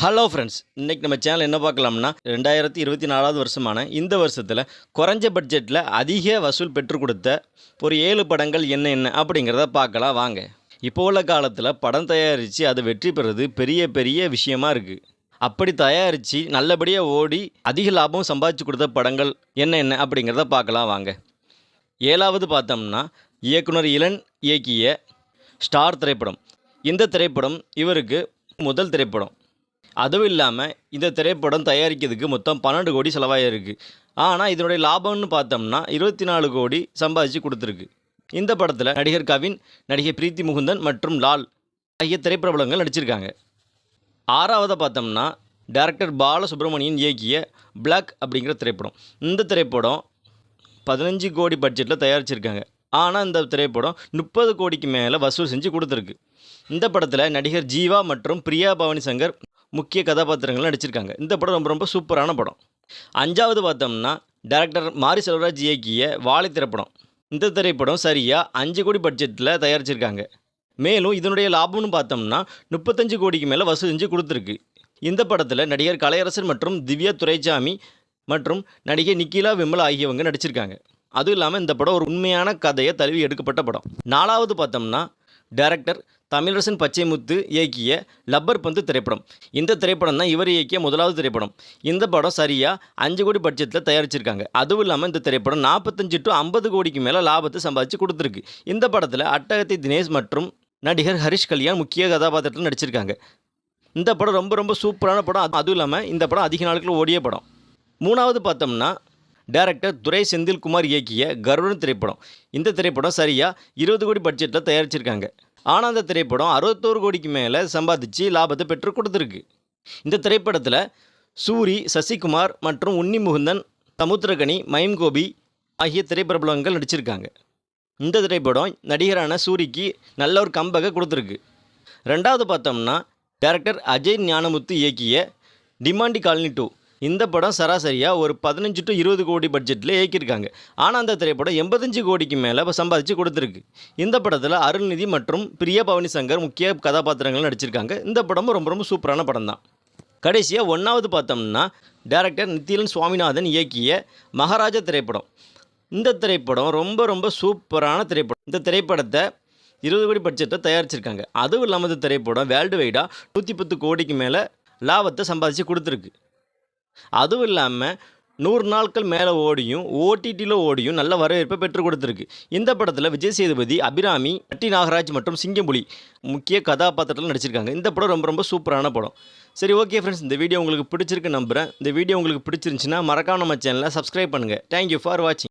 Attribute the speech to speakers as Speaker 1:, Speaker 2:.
Speaker 1: Hello friends இன்றைக்கி நம்ம channel என்ன பார்க்கலாம்னா ரெண்டாயிரத்தி இருபத்தி நாலாவது வருஷமான இந்த வருஷத்தில் குறைஞ்ச பட்ஜெட்டில் அதிக வசூல் பெற்றுக் கொடுத்த ஒரு ஏழு படங்கள் என்ன என்ன அப்படிங்கிறத பார்க்கலாம் வாங்க. இப்போ உள்ள காலத்தில் படம் தயாரித்து அது வெற்றி பெறுறது பெரிய பெரிய விஷயமா இருக்குது அப்படி தயாரித்து நல்லபடியாக ஓடி அதிக லாபம் சம்பாதிச்சு கொடுத்த படங்கள் என்ன என்ன அப்படிங்கிறத பார்க்கலாம் வாங்க. ஏழாவது பார்த்தோம்னா இயக்குனர் இளன் இயக்கிய ஸ்டார் திரைப்படம். இந்த திரைப்படம் இவருக்கு முதல் திரைப்படம். அதுவும் இல்லாமல் இந்த திரைப்படம் தயாரிக்கிறதுக்கு மொத்தம் பன்னெண்டு கோடி செலவாயிருக்கு. ஆனால் இதனுடைய லாபம்னு பார்த்தோம்னா இருபத்தி நாலு கோடி சம்பாதிச்சு கொடுத்துருக்கு. இந்த படத்தில் நடிகர் கவின் நடிகை பிரீத்தி முகுந்தன் மற்றும் லால் ஆகிய திரைப்பிரபலங்கள் நடிச்சிருக்காங்க. ஆறாவதை பார்த்தோம்னா டேரக்டர் பாலசுப்ரமணியன் இயக்கிய பிளாக் அப்படிங்கிற திரைப்படம். இந்த திரைப்படம் பதினஞ்சு கோடி பட்ஜெட்டில் தயாரிச்சிருக்காங்க. ஆனால் இந்த திரைப்படம் முப்பது கோடிக்கு மேலே வசூல் செஞ்சு கொடுத்துருக்கு. இந்த படத்தில் நடிகர் ஜீவா மற்றும் பிரியா பவானி சங்கர் முக்கிய கதாபாத்திரங்கள் நடிச்சிருக்காங்க. இந்த படம் ரொம்ப ரொம்ப சூப்பரான படம். அஞ்சாவது பார்த்தோம்னா டேரக்டர் மாரி செல்வராஜ் இயக்கிய வாழை திரைப்படம் இந்த திரைப்படம் சரியாக அஞ்சு கோடி பட்ஜெட்டில் தயாரிச்சிருக்காங்க. மேலும் இதனுடைய லாபம்னு பார்த்தோம்னா முப்பத்தஞ்சு கோடிக்கு மேலே வசூல் செஞ்சு கொடுத்துருக்கு. இந்த படத்தில் நடிகர் கலையரசன் மற்றும் திவ்யா துரைசாமி மற்றும் நடிகை நிக்கிலா விமல் ஆகியவங்க நடிச்சிருக்காங்க. அதுவும் இல்லாமல் இந்த படம் ஒரு உண்மையான கதையை தழுவி எடுக்கப்பட்ட படம். நாலாவது பார்த்தோம்னா டேரக்டர் தமிழரசன் பச்சைமுத்து இயக்கிய லப்பர் பந்து திரைப்படம். இந்த திரைப்படம் தான் இவர் இயக்கிய முதலாவது திரைப்படம். இந்த படம் சரியாக அஞ்சு கோடி பட்ஜெட்டில் தயாரிச்சிருக்காங்க. அதுவும் இல்லாமல் இந்த திரைப்படம் நாற்பத்தஞ்சு டு ஐம்பது கோடிக்கு மேலே லாபத்தை சம்பாதிச்சு கொடுத்துருக்கு. இந்த படத்தில் அட்டகத்தி தினேஷ் மற்றும் நடிகர் ஹரிஷ் கல்யாண் முக்கிய கதாபாத்திரத்தில் நடிச்சிருக்காங்க. இந்த படம் ரொம்ப ரொம்ப சூப்பரான படம். அதுவும் இல்லாமல் இந்த படம் அதிக நாட்கள் ஓடிய படம். மூணாவது பார்த்தோம்னா டைரக்டர் துரை செந்தில்குமார் இயக்கிய கருடன் திரைப்படம். இந்த திரைப்படம் சரியாக இருபது கோடி பட்ஜெட்டில் தயாரிச்சிருக்காங்க. ஆனால் அந்த திரைப்படம் அறுபத்தோரு கோடிக்கு மேலே சம்பாதிச்சு லாபத்தை பெற்று கொடுத்துருக்கு. இந்த திரைப்படத்தில் சூரி சசிகுமார் மற்றும் உன்னி முகுந்தன் சமுத்திரகனி மயம் கோபி ஆகிய திரைப்பிரபலங்கள் நடிச்சிருக்காங்க. இந்த திரைப்படம் நடிகரான சூரிக்கு நல்ல ஒரு கம்பகை கொடுத்துருக்கு. ரெண்டாவது பார்த்தோம்னா டேரக்டர் அஜய் ஞானமுத்து இயக்கிய டிமாண்டி காலனி டூ. இந்த படம் சராசரியாக ஒரு பதினஞ்சு டு இருபது கோடி பட்ஜெட்டில் இயக்கியிருக்காங்க. ஆனால் அந்த திரைப்படம் எண்பத்தஞ்சு கோடிக்கு மேலே சம்பாதிச்சு கொடுத்துருக்கு. இந்த படத்தில் அருள்நிதி மற்றும் பிரியா பவனி சங்கர் முக்கிய கதாபாத்திரங்கள் நடிச்சிருக்காங்க. இந்த படமும் ரொம்ப ரொம்ப சூப்பரான படம் தான் கடைசியாக ஒன்றாவது பார்த்தோம்னா டேரக்டர் நித்திலன் சுவாமிநாதன் இயக்கிய மகாராஜா திரைப்படம். இந்த திரைப்படம் ரொம்ப ரொம்ப சூப்பரான திரைப்படம். இந்த திரைப்படத்தை இருபது கோடி பட்ஜெட்டை தயாரிச்சிருக்காங்க. அதுவும் இல்லாமல் இந்த திரைப்படம் வேர்ல்டு வைடாக நூற்றி பத்து கோடிக்கு மேலே லாபத்தை சம்பாதிச்சு கொடுத்துருக்கு. அதுவும் இல்லாமல் நூறு நாட்கள் மேலே ஓடியும் ஓடிடியில் ஓடியும் நல்ல வரவேற்பை பெற்றுக் கொடுத்துருக்கு. இந்த படத்தில் விஜய் சேதுபதி அபிராமி அட்டி நாகராஜ் மற்றும் சிங்கம்புலி முக்கிய கதாபாத்திரத்தில் நடிச்சிருக்காங்க. இந்த படம் ரொம்ப ரொம்ப சூப்பரான படம். சரி ஓகே ஃப்ரெண்ட்ஸ் இந்த வீடியோ உங்களுக்கு பிடிச்சிருக்கு நம்புகிறேன் இந்த வீடியோ உங்களுக்கு பிடிச்சிருந்துச்சுன்னா மறக்காம நம்ம சேனலை சப்ஸ்கிரைப் பண்ணுங்கள் தேங்க்யூ ஃபார் வாட்சிங்